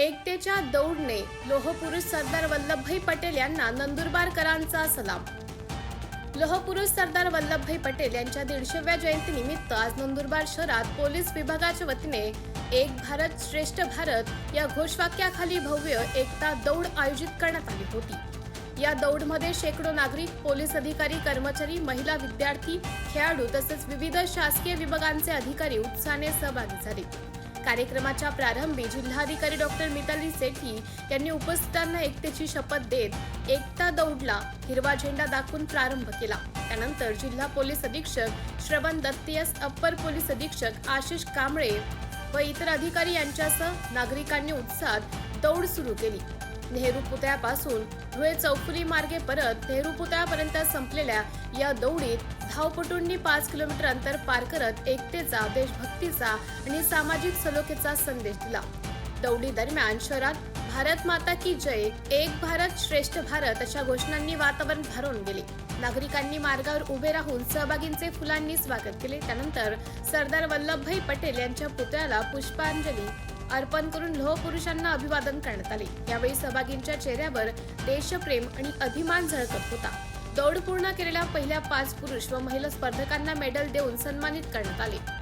एकतेच्या दौडने लोहपुरुष सरदार वल्लभभाई पटेल यांना नंदुरबारकरांचा सलाम. लोहपुरुष सरदार वल्लभभाई पटेल यांच्या दीडशेव्या जयंतीनिमित्त आज नंदुरबार शहरात पोलीस विभागाच्या वतीने एक भारत श्रेष्ठ भारत या घोषवाक्याखाली भव्य एकता दौड आयोजित करण्यात आली होती. या दौडमध्ये शेकडो नागरिक पोलीस अधिकारी कर्मचारी महिला विद्यार्थी खेळाडू तसेच विविध शासकीय विभागांचे अधिकारी उत्साहाने सहभागी झाले. कार्यक्रमाच्या प्रारंभी जिल्हाधिकारी डॉक्टर मिताली सेठी यांनी उपस्थितांना एकतेची शपथ देत एकता दौडला हिरवा झेंडा दाखवून प्रारंभ केला. त्यानंतर जिल्हा पोलीस अधीक्षक श्रवण दत्तियस अप्पर पोलीस अधीक्षक आशिष कांबळे व इतर अधिकारी यांच्यासह नागरिकांनी उत्साहात दौड सुरू केली. नेहरू पुतळ्यापासून धुळे चौफुली मार्गे परत नेहरू पुतळ्यापर्यंत संपलेल्या या दौडीत धावपटूंनी पाच किलोमीटर अंतर पार करत एकतेचा देशभक्तीचा आणि सामाजिक सलोखेचा संदेश दिला. दौडी दरम्यान शहरात भारत माता की जय एक भारत श्रेष्ठ भारत अशा घोषणांनी वातावरण भारून गेले. नागरिकांनी मार्गावर उभे राहून सहभागींचे फुलांनी स्वागत केले. त्यानंतर सरदार वल्लभभाई पटेल यांच्या पुतळ्याला पुष्पांजली अर्पण करून लोहपुरुषांना अभिवादन करण्यात आले. यावेळी सहभागींच्या चेहऱ्यावर देशप्रेम आणि अभिमान झळकत होता. दौड पूर्ण केलेल्या पहिल्या पाच पुरुष व महिला स्पर्धकांना मेडल देऊन सन्मानित करण्यात आले.